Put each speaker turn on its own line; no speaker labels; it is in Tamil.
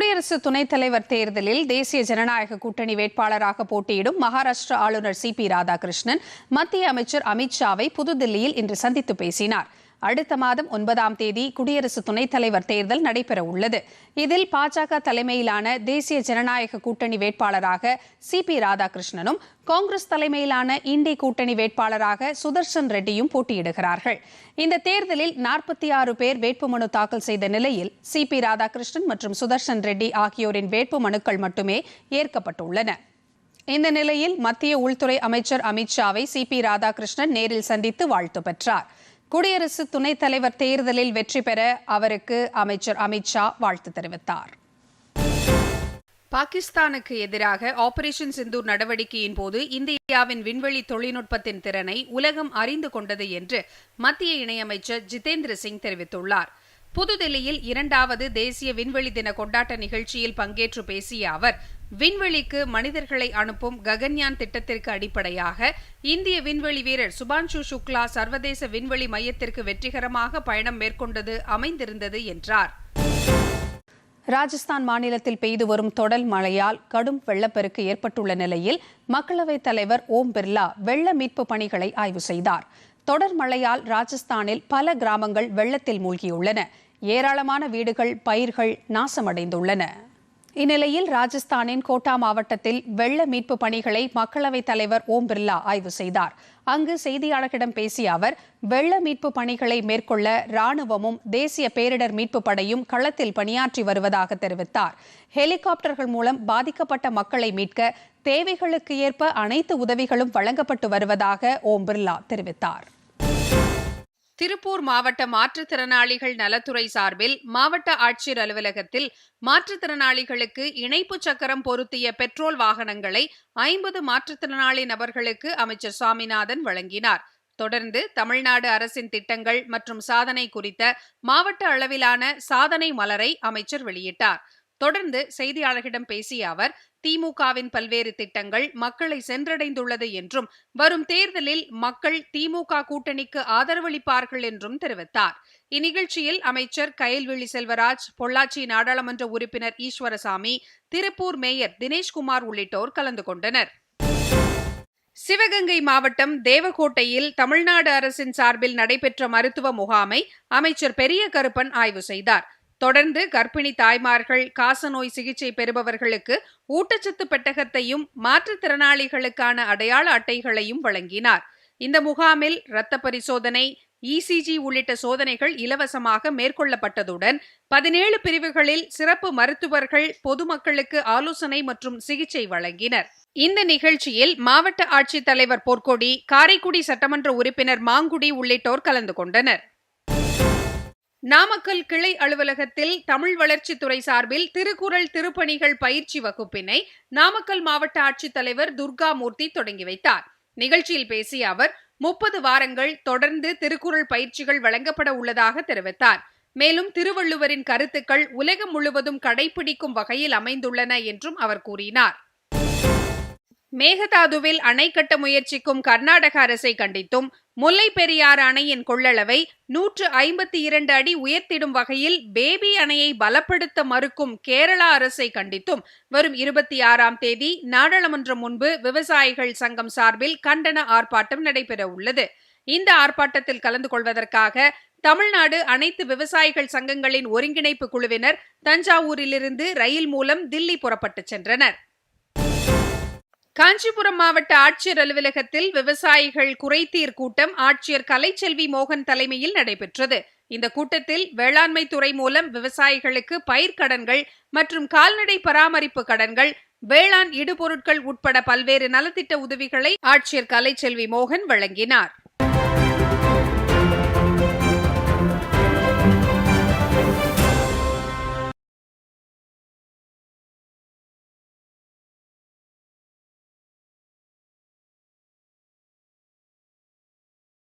குடியரசு துணைத் தலைவர் தேர்தலில் தேசிய ஜனநாயக கூட்டணி வேட்பாளராக போட்டியிடும் மகாராஷ்டிரா ஆளுநர் சி பி ராதாகிருஷ்ணன் மத்திய அமைச்சர் அமித்ஷாவை புதுதில்லியில் இன்று சந்தித்து பேசினார். அடுத்த மாதம் ஒன்பதாம் தேதி குடியரசு துணைத் தலைவர் தேர்தல் நடைபெற உள்ளது இதில் பாஜக தலைமையிலான தேசிய ஜனநாயக கூட்டணி வேட்பாளராக சி பி ராதாகிருஷ்ணனும் காங்கிரஸ் தலைமையிலான இண்டி கூட்டணி வேட்பாளராக சுதர்சன் ரெட்டியும் போட்டியிடுகிறார்கள். இந்த தேர்தலில் நாற்பத்தி ஆறு பேர் வேட்புமனு தாக்கல் செய்த நிலையில் சி பி ராதாகிருஷ்ணன் மற்றும் சுதர்சன் ரெட்டி ஆகியோரின் வேட்பு மனுக்கள் மட்டுமே ஏற்கப்பட்டுள்ளன. இந்த நிலையில் மத்திய உள்துறை அமைச்சர் அமித்ஷாவை சி பி ராதாகிருஷ்ணன் நேரில் சந்தித்து வாழ்த்து பெற்றார். குடியரசு துணைத் தலைவர் தேர்தலில் வெற்றி பெற அவருக்கு அமைச்சர் அமித்ஷா வாழ்த்து தெரிவித்தார். பாகிஸ்தானுக்கு எதிராக ஆபரேஷன் சிந்தூர் நடவடிக்கையின் போது இந்தியாவின் விண்வெளி தொழில்நுட்பத்தின் திறனை உலகம் அறிந்து கொண்டது என்று மத்திய இணையமைச்சர் ஜிதேந்திர சிங் தெரிவித்துள்ளார். புதுதில்லியில் இரண்டாவது தேசிய விண்வெளி தின கொண்டாட்ட நிகழ்ச்சியில் பங்கேற்று பேசிய அவர் விண்வெளிக்கு மனிதர்களை அனுப்பும் ககன்யான் திட்டத்திற்கு அடிப்படையாக இந்திய விண்வெளி வீரர் சுபான்ஷு சுக்லா சர்வதேச விண்வெளி மையத்திற்கு வெற்றிகரமாக பயணம் மேற்கொண்டது அமைந்திருந்தது என்றார். ராஜஸ்தான் மாநிலத்தில் பெய்து வரும் தொடர் மழையால் கடும் வெள்ளப்பெருக்கு ஏற்பட்டுள்ள நிலையில் மக்களவைத் தலைவர் ஓம் பிர்லா வெள்ள மீட்பு பணிகளை ஆய்வு செய்தார். தொடர் மழையால் ராஜஸ்தானில் பல கிராமங்கள் வெள்ளத்தில் மூழ்கியுள்ளன. ஏராளமான வீடுகள் பயிர்கள் நாசமடைந்துள்ளன. இந்நிலையில் ராஜஸ்தானின் கோட்டா மாவட்டத்தில் வெள்ள மீட்பு பணிகளை மக்களவைத் தலைவர் ஓம் பிர்லா ஆய்வு செய்தார். அங்கு செய்தியாளர்களிடம் பேசிய அவர் வெள்ள மீட்பு பணிகளை மேற்கொள்ள ராணுவமும் தேசிய பேரிடர் மீட்பு படையும் களத்தில் பணியாற்றி வருவதாக தெரிவித்தார். ஹெலிகாப்டர்கள் மூலம் பாதிக்கப்பட்ட மக்களை மீட்க தேவைகளுக்கு ஏற்ப அனைத்து உதவிகளும் வழங்கப்பட்டு வருவதாக ஓம் பிர்லா தெரிவித்தார். திருப்பூர் மாவட்ட மாற்றுத்திறனாளிகள் நலத்துறை சார்பில் மாவட்ட ஆட்சியர் அலுவலகத்தில் மாற்றுத்திறனாளிகளுக்கு இணைப்பு சக்கரம் பொருத்திய பெட்ரோல் வாகனங்களை ஐம்பது மாற்றுத்திறனாளி நபர்களுக்கு அமைச்சர் சுவாமிநாதன் வழங்கினார். தொடர்ந்து தமிழ்நாடு அரசின் திட்டங்கள் மற்றும் சாதனை குறித்த மாவட்ட அளவிலான சாதனை மலரை அமைச்சர் வெளியிட்டார். தொடர்ந்து செய்தியாளர்களிடம் பேசிய அவர் திமுகவின் பல்வேறு திட்டங்கள் மக்களை சென்றடைந்துள்ளது என்றும் வரும் தேர்தலில் மக்கள் திமுக கூட்டணிக்கு ஆதரவளிப்பார்கள் என்றும் தெரிவித்தார். இந்நிகழ்ச்சியில் அமைச்சர் கயல்விழி செல்வராஜ் பொள்ளாச்சி நாடாளுமன்ற உறுப்பினர் ஈஸ்வரசாமி திருப்பூர் மேயர் தினேஷ்குமார் உள்ளிட்டோர் கலந்து கொண்டனர். சிவகங்கை மாவட்டம் தேவகோட்டையில் தமிழ்நாடு அரசின் சார்பில் நடைபெற்ற மருத்துவ முகாமை அமைச்சர் பெரிய கருப்பன் ஆய்வு செய்தார். தொடர்ந்து கர்ப்பிணி தாய்மார்கள் காசநோய் சிகிச்சை பெறுபவர்களுக்கு ஊட்டச்சத்து பெட்டகத்தையும் மாற்றுத்திறனாளிகளுக்கான அடையாள அட்டைகளையும் வழங்கினார். இந்த முகாமில் இரத்த பரிசோதனை இசிஜி உள்ளிட்ட சோதனைகள் இலவசமாக மேற்கொள்ளப்பட்டதுடன் பதினேழு பிரிவுகளில் சிறப்பு மருத்துவர்கள் பொதுமக்களுக்கு ஆலோசனை மற்றும் சிகிச்சை வழங்கினர். இந்த நிகழ்ச்சியில் மாவட்ட ஆட்சித்தலைவர் பொற்கொடி காரைக்குடி சட்டமன்ற உறுப்பினர் மாங்குடி உள்ளிட்டோர் கலந்து கொண்டனர். நாமக்கல் கிளை அலுவலகத்தில் தமிழ் வளர்ச்சித்துறை சார்பில் திருக்குறள் திருப்பணிகள் பயிற்சி வகுப்பினை நாமக்கல் மாவட்ட ஆட்சித்தலைவர் துர்காமூர்த்தி தொடங்கி வைத்தார். நிகழ்ச்சியில் பேசிய அவர் முப்பது வாரங்கள் தொடர்ந்து திருக்குறள் பயிற்சிகள் வழங்கப்பட உள்ளதாக தெரிவித்தார். மேலும் திருவள்ளுவரின் கருத்துக்கள் உலகம் முழுவதும் கடைபிடிக்கும் வகையில் அமைந்துள்ளன என்றும் அவர் கூறினார். மேகதாதுவில் அணை கட்ட முயற்சிக்கும் கர்நாடக அரசை கண்டித்தும் முல்லை பெரியாறு அணையின் கொள்ளளவை நூற்று ஐம்பத்தி இரண்டு அடி உயர்த்திடும் வகையில் பேபி அணையை பலப்படுத்த மறுக்கும் கேரளா அரசை கண்டித்தும் வரும் இருபத்தி ஆறாம் தேதி நாடாளுமன்றம் முன்பு விவசாயிகள் சங்கம் சார்பில் கண்டன ஆர்ப்பாட்டம் நடைபெற உள்ளது. இந்த ஆர்ப்பாட்டத்தில் கலந்து கொள்வதற்காக தமிழ்நாடு அனைத்து விவசாயிகள் சங்கங்களின் ஒருங்கிணைப்பு குழுவினர் தஞ்சாவூரிலிருந்து ரயில் மூலம் தில்லி புறப்பட்டுச் சென்றனர். காஞ்சிபுரம் மாவட்ட ஆட்சியர் அலுவலகத்தில் விவசாயிகள் குறைதீர் கூட்டம் ஆட்சியர் கலைச்செல்வி மோகன் தலைமையில் நடைபெற்றது. இந்த கூட்டத்தில் வேளாண்மை துறை மூலம் விவசாயிகளுக்கு பயிர்க்கடன்கள் மற்றும் கால்நடை பராமரிப்பு கடன்கள் வேளாண் இடுபொருட்கள் உட்பட பல்வேறு நலத்திட்ட உதவிகளை ஆட்சியர் கலைச்செல்வி மோகன் வழங்கினார்.